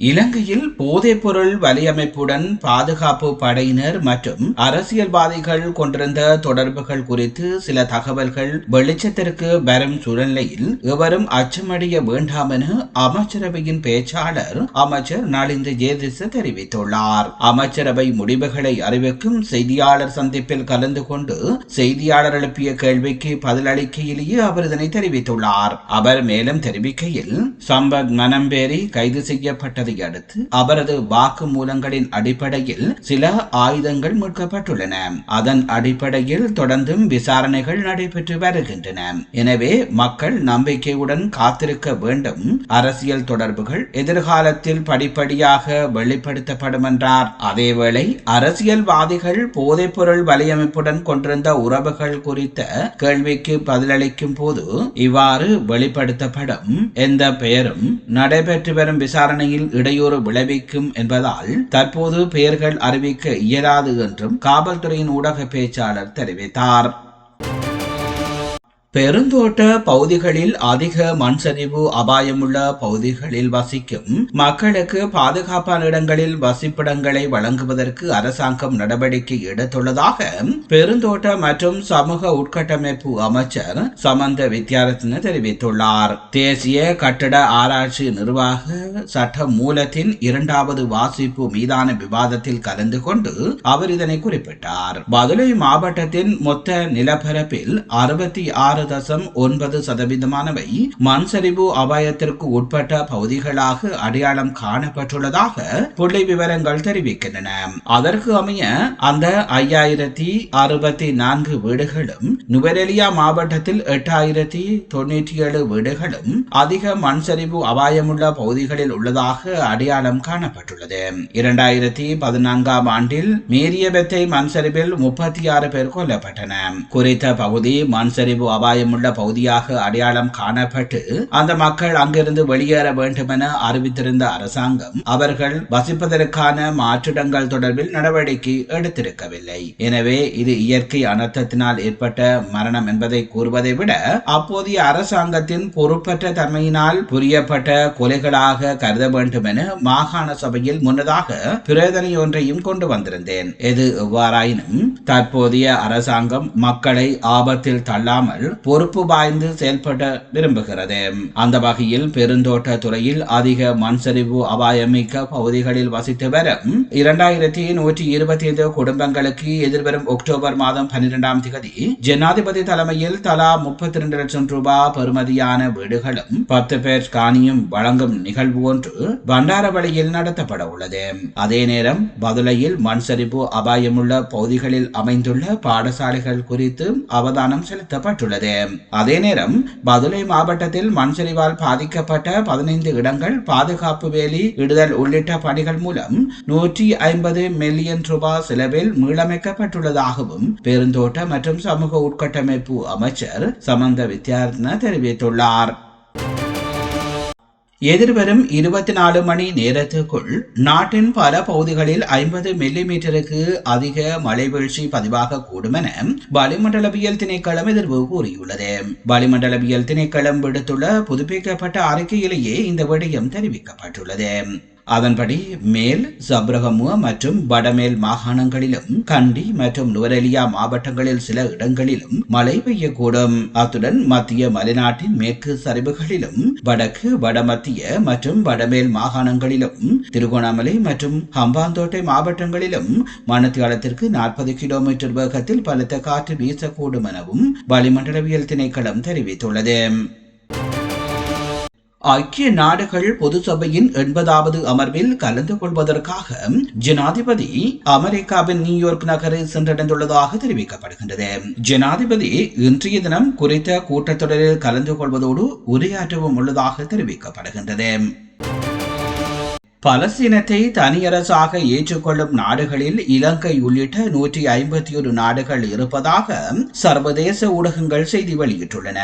இலங்கையில் போதைப்பொருள் வலையமைப்புடன் பாதுகாப்பு படையினர் மற்றும் அரசியல்வாதிகள் கொண்டிருந்த தொடர்புகள் குறித்து சில தகவல்கள் வெளிச்சத்திற்கு வரும் சூழ்நிலையில் எவரும் அச்சமடைய வேண்டாம் என அமைச்சரவையின் பேச்சாளர் அமைச்சர் நலிந்த ஜேதிச தெரிவித்துள்ளார். அமைச்சரவை முடிவுகளை அறிவிக்கும் செய்தியாளர் சந்திப்பில் கலந்து கொண்டு செய்தியாளர் எழுப்பிய கேள்விக்கு பதிலளிக்கையிலேயே அவர் இதனை தெரிவித்துள்ளார். அவர் மேலும் தெரிவிக்கையில் சம்பத் மனம்பேரி கைது செய்யப்பட்டது அடுத்து அவரது வாக்குமூலங்களின் அடிப்படையில் சில ஆயுதங்கள் மீட்கப்பட்டுள்ளன. அதன் அடிப்படையில் தொடர்ந்தும் விசாரணைகள் நடைபெற்று வருகின்றன. எனவே மக்கள் நம்பிக்கையுடன் காத்திருக்க வேண்டும். அரசியல் தொடர்புகள் எதிர்காலத்தில் படிப்படியாக வெளிப்படுத்தப்படும் என்றார் அதேவேளை அரசியல்வாதிகள் போதைப்பொருள் வலையமைப்புடன் கொண்டிருந்த உறவுகள் குறித்த கேள்விக்கு பதிலளிக்கும் போது இவ்வாறு வெளிப்படுத்தப்படும். எந்த பெயரும் நடைபெற்று வரும் விசாரணையில் இடையூறு விளைவிக்கும் என்பதால் தற்போது பெயர்கள் அறிவிக்க இயலாது என்றும் காவல்துறையின் ஊடக பேச்சாளர் தெரிவித்தார். பெருந்தோட்ட பகுதிகளில் அதிக மண் சரிவு அபாயமுள்ள பகுதிகளில் வசிக்கும். மக்களுக்கு பாதுகாப்பான இடங்களில் வசிப்பிடங்களை வழங்குவதற்கு அரசாங்கம் நடவடிக்கை எடுத்துள்ளதாக பெருந்தோட்ட மற்றும் சமூக உட்கட்டமைப்பு அமைச்சர் சமந்த வித்யாரத்ன தெரிவித்துள்ளார். தேசிய கட்டட ஆராய்ச்சி நிர்வாக சட்ட மூலத்தின் இரண்டாவது வாசிப்பு மீதான விவாதத்தில் கலந்து கொண்டு அவர் இதனை குறிப்பிட்டார். பதுளை மாவட்டத்தின் மொத்த நிலப்பரப்பில் அறுபத்தி ஆறு ஆறு தசம் ஒன்பது சதவீதமானவை மண் சரிவு அபாயத்திற்கு உட்பட்ட பகுதிகளாக அடையாளம் காணப்பட்டுள்ளதாக புள்ளி விவரங்கள் தெரிவிக்கின்றன. அதற்கு அமைய அந்த ஐயாயிரத்தி அறுபத்தி நான்கு வீடுகளும் நுவரெலியா மாவட்டத்தில் எட்டாயிரத்தி தொண்ணூற்றி ஏழு வீடுகளும் அதிக மண் சரிவு அபாயமுள்ள பகுதிகளில் உள்ளதாக அடையாளம் காணப்பட்டுள்ளது. இரண்டாயிரத்தி பதினான்காம் ஆண்டில் மீரியபெத்தை மண் சரிவில் முப்பத்தி ஆறு பேர் கொல்லப்பட்டன குறித்த பகுதி மண் சரிவு அபாய அபாயமுள்ள பகுதியாக அடையாளம் காணப்பட்டு அந்த மக்கள் அங்கிருந்து வெளியேற வேண்டும் என அறிவித்திருந்த அரசாங்கம் அவர்கள் வசிப்பதற்கான மாற்றிடங்கள் தொடர்பில் நடவடிக்கை எடுத்திருக்கவில்லை. எனவே இது இயற்கை அனர்த்தத்தினால் ஏற்பட்ட மரணம் என்பதை கூறுவதை விட அப்போதைய அரசாங்கத்தின் பொறுப்பற்ற தன்மையினால் புரியப்பட்ட கொலைகளாக கருத வேண்டும் என மாகாண சபையில் முன்னதாக பிரேதனை ஒன்றையும் கொண்டு வந்திருந்தேன். எது எவ்வாறாயினும் தற்போதைய அரசாங்கம் மக்களை ஆபத்தில் தள்ளாமல் பொறுப்பு வாய்ந்து செயல்பட விரும்புகிறது. அந்த வகையில் பெருந்தோட்ட துறையில் அதிக மண் சரிவு அபாயமிக்க பகுதிகளில் வசித்து வரும் இரண்டாயிரத்தி நூற்றி இருபத்தி ஐந்து குடும்பங்களுக்கு எதிர்வரும் அக்டோபர் மாதம் பன்னிரெண்டாம் தேதி ஜனாதிபதி தலைமையில் தலா முப்பத்தி இரண்டு லட்சம் ரூபாய் பெறுமதியான வீடுகளும் பத்து பேர் காணியும் வழங்கும் நிகழ்வு ஒன்று பண்டாரவழியில் நடத்தப்பட உள்ளது. அதே நேரம் பதுளையில் மண் சரிவு அபாயமுள்ள பகுதிகளில் அமைந்துள்ள பாடசாலைகள் குறித்து அவதானம் செலுத்தப்பட்டுள்ளது. அதே நேரம் பதுளை மாவட்டத்தில் மண் சரிவால் பாதிக்கப்பட்ட பதினைந்து இடங்கள் பாதுகாப்பு வேலி இடுதல் உள்ளிட்ட பணிகள் மூலம் நூற்றி ஐம்பது மில்லியன் ரூபாய் செலவில் மீளமைக்கப்பட்டுள்ளதாகவும் பெருந்தோட்ட மற்றும் சமூக உட்கட்டமைப்பு அமைச்சர் சமந்த வித்யார்த்தன தெரிவித்துள்ளார். எதிர்வரும் இருபத்தி நாலு மணி நேரத்துக்குள் நாட்டின் பல பகுதிகளில் ஐம்பது மில்லி மீட்டருக்கு அதிக மழை வீழ்ச்சி பதிவாக கூடும் என வளிமண்டலவியல் திணைக்களம் எதிர்வு கூறியுள்ளது. வளிமண்டலவியல் திணைக்களம் விடுத்துள்ள புதுப்பிக்கப்பட்ட அறிக்கையிலேயே இந்த விடயம் தெரிவிக்கப்பட்டுள்ளது. அதன்படி மேல் சப்ரகமுவ மற்றும் வடமேல் மாகாணங்களிலும் கண்டி மற்றும் நுவரெலியா மாவட்டங்களில் சில இடங்களிலும் மழை பெய்யக்கூடும். அத்துடன் மத்திய மலைநாட்டின் மேற்கு சரிவுகளிலும் வடக்கு வடமத்திய மற்றும் வடமேல் மாகாணங்களிலும் திருகோணாமலை மற்றும் ஹம்பாந்தோட்டை மாவட்டங்களிலும் மணத்தியாலத்திற்கு நாற்பது கிலோமீட்டர் வேகத்தில் பலத்த காற்று வீசக்கூடும் எனவும் வளிமண்டலவியல் திணைக்களம் தெரிவித்துள்ளது. ஐக்கிய நாடுகள் பொது சபையின் எண்பதாவது அமர்வில் கலந்து கொள்வதற்காக ஜனாதிபதி அமெரிக்காவின் நியூயார்க் நகரை சென்றடைந்துள்ளதாக தெரிவிக்கப்படுகின்றது. ஜனாதிபதி இன்றைய தினம் குறித்த கூட்டத்தொடரில் கலந்து கொள்வதோடு உரையாற்றவும் உள்ளதாக தெரிவிக்கப்படுகின்றது. பலஸ்தீனத்தை தனியரசாக ஏற்றுக்கொள்ளும் நாடுகளில் இலங்கை உள்ளிட்ட நூற்றி ஐம்பத்தி ஒரு நாடுகள் இருப்பதாக சர்வதேச ஊடகங்கள் செய்தி வெளியிட்டுள்ளன.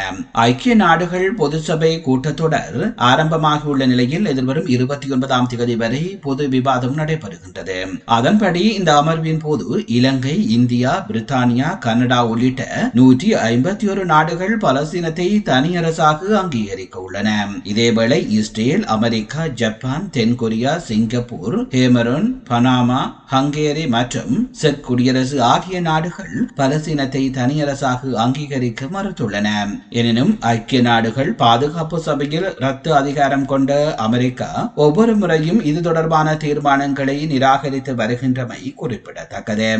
ஐக்கிய நாடுகள் பொதுசபை கூட்டத்தொடர் ஆரம்பமாகியுள்ள நிலையில் எதிர்வரும் இருபத்தி ஒன்பதாம் தேதி வரை பொது விவாதம் நடைபெறுகின்றது. அதன்படி இந்த அமர்வின் போது இலங்கை இந்தியா பிரித்தானியா கனடா உள்ளிட்ட நூற்றி ஐம்பத்தி ஒரு நாடுகள் பலஸ்தீனத்தை தனியரசாக அங்கீகரிக்க உள்ளன. இதேவேளை இஸ்ரேல் அமெரிக்கா ஜப்பான் தென்கொரியா சிங்கப்பூர் ஹேமரன் பனாமா ஹங்கேரி மற்றும் செக் குடியரசு ஆகிய நாடுகள் பலஸ்தீனத்தை தனியரசாக அங்கீகரிக்க மறுத்துள்ளன. எனினும் ஐக்கிய நாடுகள் பாதுகாப்பு சபையில் ரத்து அதிகாரம் கொண்ட அமெரிக்கா ஒவ்வொரு முறையும் இது தொடர்பான தீர்மானங்களை நிராகரித்து வருகின்றமை குறிப்பிடத்தக்கது.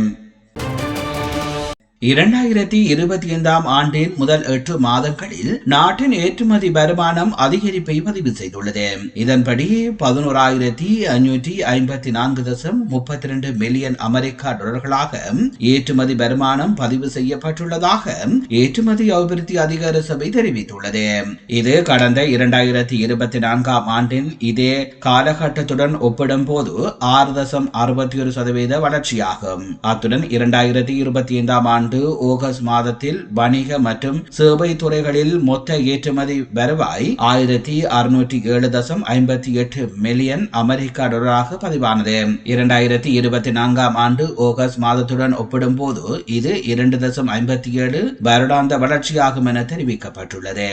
இரண்டாயிரத்தி இருபத்தி ஐந்தாம் ஆண்டின் முதல் எட்டு மாதங்களில் நாட்டின் ஏற்றுமதி வருமானம் அதிகரிப்பை பதிவு செய்துள்ளது. இதன்படி பதினோராயிரத்தி ஐநூற்றி ஐம்பத்தி நான்கு தசம் முப்பத்தி ரெண்டு மில்லியன் அமெரிக்கா டாலர்களாக ஏற்றுமதி வருமானம் பதிவு செய்யப்பட்டுள்ளதாக ஏற்றுமதி அபிவிருத்தி அதிகார சபை தெரிவித்துள்ளது. இது கடந்த இரண்டாயிரத்தி இருபத்தி நான்காம் ஆண்டின் இதே காலகட்டத்துடன் ஒப்பிடும் போது ஆறு தசம் அறுபத்தி ஒரு சதவீத வளர்ச்சியாகும். அத்துடன் இரண்டாயிரத்தி இருபத்தி ஐந்தாம் ஆண்டு ஆண்டு ஆகஸ்ட் மாதத்தில் வணிக மற்றும் சேவை துறைகளில் மொத்த ஏற்றுமதி வருவாய் ஆயிரத்தி அறுநூற்றி ஏழு தசம் ஐம்பத்தி எட்டு மில்லியன் அமெரிக்க டாலராக பதிவானது. இரண்டாயிரத்தி இருபத்தி நான்காம் ஆண்டு ஆகஸ்ட் மாதத்துடன் ஒப்பிடும்போது இது இரண்டு தசம் ஐம்பத்தி ஏழு வருடாந்த வளர்ச்சியாகும் என தெரிவிக்கப்பட்டுள்ளது.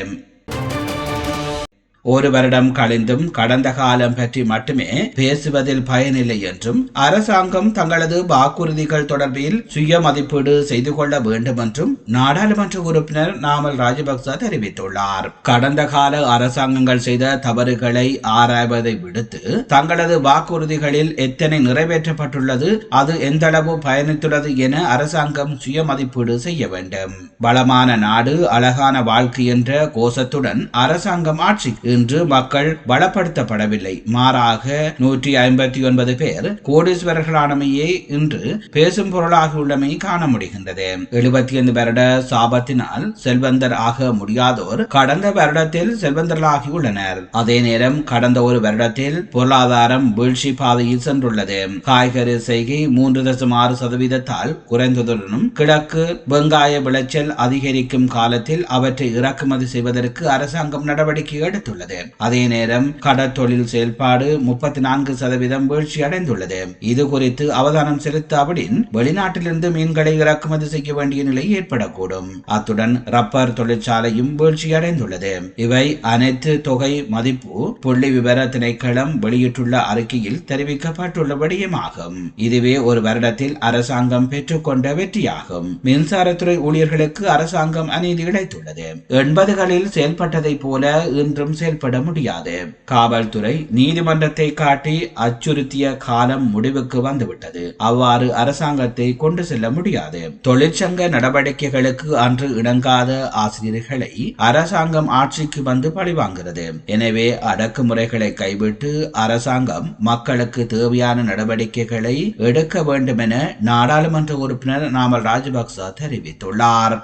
ஒரு வருடம் கழிந்தும் கடந்த காலம் பற்றி மட்டுமே பேசுவதில் பயனில்லை என்றும் அரசாங்கம் தங்களது வாக்குறுதிகள் தொடர்பில் சுய மதிப்பீடு செய்து கொள்ள வேண்டும் என்றும் நாடாளுமன்ற உறுப்பினர் நாமல் ராஜபக்ச தெரிவித்துள்ளார். கடந்த கால அரசாங்கங்கள் செய்த தவறுகளை ஆராய்வதை விடுத்து தங்களது வாக்குறுதிகளில் எத்தனை நிறைவேற்றப்பட்டுள்ளது அது எந்த அளவு பயணித்துள்ளது என அரசாங்கம் சுய மதிப்பீடு செய்ய வேண்டும். வளமான நாடு அழகான வாழ்க்கை என்ற கோஷத்துடன் அரசாங்கம் ஆட்சிக்கு இன்று மக்கள் பலப்படுத்தப்படவில்லை. மாறாக நூற்றி ஐம்பத்தி ஒன்பது பேர் கோடீஸ்வரர்களானமையே இன்று பேசும் பொருளாகியுள்ளமை காண முடிகின்றது. எழுபத்தி ஐந்து வருட சாபத்தினால் செல்வந்தர் ஆக முடியாதோர் கடந்த வருடத்தில் செல்வந்தர்களாகியுள்ளனர் அதே நேரம் கடந்த ஒரு வருடத்தில் பொருளாதாரம் வீழ்ச்சி பாதையில் சென்றுள்ளது. காய்கறி செய்கை மூன்று தசம் ஆறு சதவீதத்தால் குறைந்ததுடனும் கிழக்கு வெங்காய விளைச்சல் அதிகரிக்கும் காலத்தில் அவற்றை இறக்குமதி செய்வதற்கு அரசாங்கம் நடவடிக்கை எடுத்துள்ளது. அதே நேரம் கடற்தொழில் செயல்பாடு முப்பத்தி நான்கு சதவீதம் வீழ்ச்சி அடைந்துள்ளது இது குறித்து அவதானம் செலுத்தாவிடின் வெளிநாட்டிலிருந்து மீன்களை இறக்குமதி செய்ய வேண்டிய நிலை ஏற்படக்கூடும். அத்துடன் ரப்பர் தொழிற்சாலையும் வீழ்ச்சி அடைந்துள்ளது இவை அனைத்து தொகை மதிப்பு புள்ளி விவர திணைக்களம் வெளியிட்டுள்ள அறிக்கையில் தெரிவிக்கப்பட்டுள்ள விடயமாகும் இதுவே ஒரு வருடத்தில் அரசாங்கம் பெற்றுக்கொண்ட வெற்றியாகும். மின்சாரத்துறை ஊழியர்களுக்கு அரசாங்கம் அநீதி இழைத்துள்ளது. எண்பதுகளில் செயல்பட்டதை போல இன்றும் செயல் செயல்பட முடியாது. காவல்துறை நீதிமன்றத்தை காட்டி அச்சுறுத்திய காலம் முடிவுக்கு வந்துவிட்டது. அவ்வாறு அரசாங்கத்தை கொண்டு செல்ல முடியாது. தொழிற்சங்க நடவடிக்கைகளுக்கு அன்று இணங்காத ஆசிரியர்களை அரசாங்கம் ஆட்சிக்கு வந்து பழிவாங்கிறது எனவே அடக்குமுறைகளை கைவிட்டு அரசாங்கம் மக்களுக்கு தேவையான நடவடிக்கைகளை எடுக்க வேண்டும் என நாடாளுமன்ற உறுப்பினர் நாமல் ராஜபக்ச தெரிவித்துள்ளார்.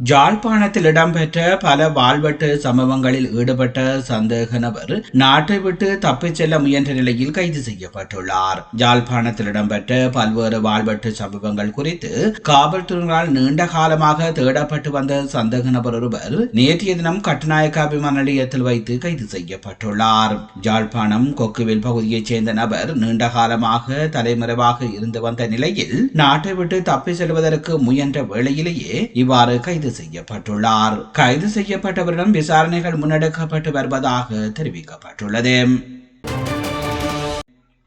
ஜாழ்ப்பாணத்தில் இடம்பெற்ற பல வாழ்வெட்டு சம்பவங்களில் ஈடுபட்ட சந்தேக நபர் நாட்டை விட்டு தப்பிச் செல்ல முயன்ற நிலையில் கைது செய்யப்பட்டுள்ளார். ஜாழ்ப்பாணத்தில் இடம்பெற்ற பல்வேறு வாழ்வெட்டு சம்பவங்கள் குறித்து காவல்துறையினால் நீண்ட காலமாக தேடப்பட்டு வந்த சந்தேக நபர் ஒருவர் நேற்றைய தினம் கட்டுநாயக்கா விமான நிலையத்தில் வைத்து கைது செய்யப்பட்டுள்ளார். ஜாழ்ப்பாணம் கொக்குவில் பகுதியைச் சேர்ந்த நபர் நீண்ட காலமாக தலைமறைவாக இருந்து வந்த நிலையில் நாட்டை விட்டு தப்பி செல்வதற்கு முயன்ற வேளையிலேயே இவ்வாறு கைது கைது செய்யப்பட்டுள்ளார். கைது செய்யப்பட்டவரிடம் விசாரணைகள் முன்னெடுக்கப்பட்டு வருவதாக தெரிவிக்கப்பட்டுள்ளது.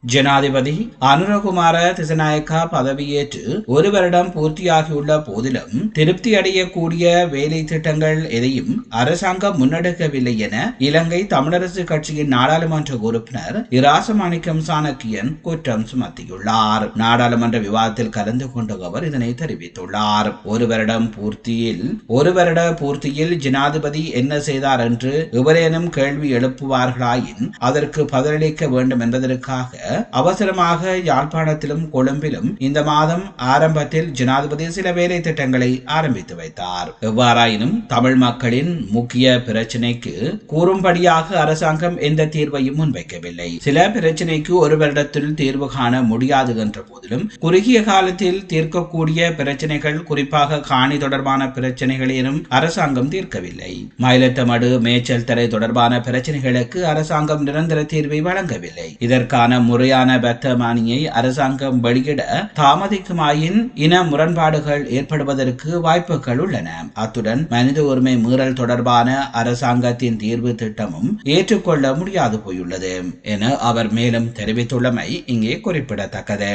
ஜனாதிபதி அனுரகுமார திசநாயக்கா பதவியேற்று ஒரு வருடம் பூர்த்தியாகியுள்ள போதிலும் திருப்தி அடையக்கூடிய வேலை திட்டங்கள் எதையும் அரசாங்கம் முன்னெடுக்கவில்லை என இலங்கை தமிழரசு கட்சியின் நாடாளுமன்ற உறுப்பினர் இராசமாணிக்கம் சாணக்கியன் குற்றம் சுமத்தியுள்ளார். நாடாளுமன்ற விவாதத்தில் கலந்து கொண்ட அவர் இதனை தெரிவித்துள்ளார். ஒரு வருடம் பூர்த்தியில் ஒரு வருட பூர்த்தியில் ஜனாதிபதி என்ன செய்தார் என்று எவரேனும் கேள்வி எழுப்புவார்களாயின் அதற்கு பதிலளிக்க வேண்டும் என்பதற்காக அவசரமாக யாழ்ப்பாணத்திலும் கொழும்பிலும் இந்த மாதம் ஆரம்பத்தில் ஜனாதிபதி சில வேலை திட்டங்களை ஆரம்பித்து வைத்தார். எவ்வாறாயினும் தமிழ் மக்களின் முக்கிய பிரச்சினைக்கு கூறும்படியாக அரசாங்கம் எந்த தீர்வையும் முன்வைக்கவில்லை. சில பிரச்சினைக்கு ஒரு வருடத்தில் தீர்வு காண முடியாது என்ற போதிலும் குறுகிய காலத்தில் தீர்க்கக்கூடிய பிரச்சனைகள் குறிப்பாக காணி தொடர்பான பிரச்சனைகளையும் அரசாங்கம் தீர்க்கவில்லை. மயிலத்தமடு மேய்ச்சல் தரை தொடர்பான பிரச்சனைகளுக்கு அரசாங்கம் நிரந்தர தீர்வை வழங்கவில்லை. இதற்கான முறையான வர்த்தமானியை அரசாங்கம் வெளியிட தாமதிக்குமாயின் இன முரண்பாடுகள் ஏற்படுவதற்கு வாய்ப்புகள் உள்ளன. அத்துடன் மனித உரிமை மீறல் தொடர்பான அரசாங்கத்தின் தீர்வு திட்டமும் ஏற்றுக்கொள்ள முடியாது போயுள்ளது என அவர் மேலும் தெரிவித்துள்ளமை இங்கே குறிப்பிடத்தக்கது.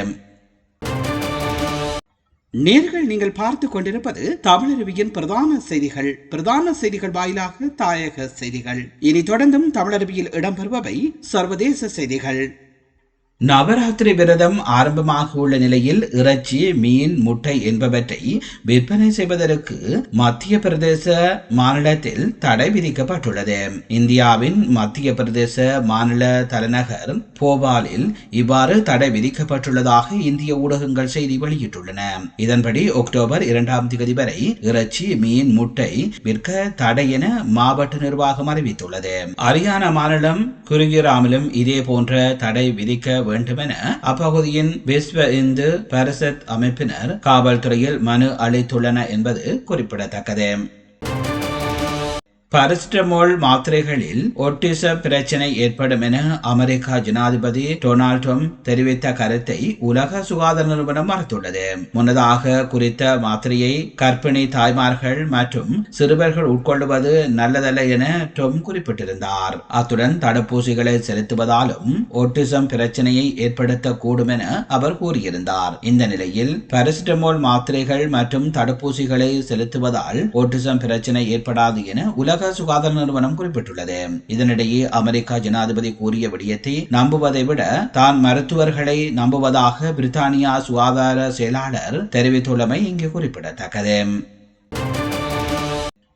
நேர்கள் நீங்கள் பார்த்து கொண்டிருப்பது தமிழருவியின் பிரதான செய்திகள். பிரதான செய்திகள் வாயிலாக தாயக செய்திகள். இனி தொடர்ந்தும் தமிழருவியில் இடம்பெறுபவை சர்வதேச செய்திகள். நவராத்திரி விரதம் ஆரம்பமாக உள்ள நிலையில் இறைச்சி மீன் முட்டை என்பவற்றை விற்பனை செய்வதற்கு மத்திய பிரதேச மாநிலத்தில் தடை விதிக்கப்பட்டுள்ளது. இந்தியாவின் மத்திய பிரதேச மாநில தலைநகர் போபாலில் இவ்வாறு தடை விதிக்கப்பட்டுள்ளதாக இந்திய ஊடகங்கள் செய்தி வெளியிட்டுள்ளன. இதன்படி அக்டோபர் இரண்டாம் தேதி வரை இறைச்சி மீன் முட்டை விற்க தடை என மாவட்ட நிர்வாகம் அறிவித்துள்ளது. ஹரியானா மாநிலம் குருகிராமிலும் இதே போன்ற தடை விதிக்க வேண்டும் என அப்பகுதியின் விஸ்வ இந்து பரிசத் அமைப்பினர் காவல்துறையில் மனு அளித்துள்ளனர் என்பது குறிப்பிடத்தக்கது. பாரசிட்டமோல் மாத்திரைகளில் ஒட்டிச பிரச்சனை ஏற்படும் என அமெரிக்கா ஜனாதிபதி டொனால்ட் ட்ரம்ப் தெரிவித்த கருத்தை உலக சுகாதார நிறுவனம் மறுத்துள்ளது. முன்னதாக குறித்த மாத்திரையை கர்ப்பிணி தாய்மார்கள் மற்றும் சிறுவர்கள் உட்கொள்வது நல்லதல்ல என ட்ரம்ப் குறிப்பிட்டிருந்தார். அத்துடன் தடுப்பூசிகளை செலுத்துவதாலும் ஒட்டிசம் பிரச்சனையை ஏற்படுத்தக்கூடும் என அவர் கூறியிருந்தார். இந்த நிலையில் பாரசிட்டமோல் மாத்திரைகள் மற்றும் தடுப்பூசிகளை செலுத்துவதால் ஒட்டிசம் பிரச்சனை ஏற்படாது என உலக உலக சுகாதார நிறுவனம் குறிப்பிட்டுள்ளது. இதனிடையே அமெரிக்கா ஜனாதிபதி கூறிய விடயத்தை நம்புவதை விட தான் மருத்துவர்களை நம்புவதாக பிரித்தானியா சுகாதார செயலாளர் தெரிவித்துள்ளமை இங்கு குறிப்பிடத்தக்கது.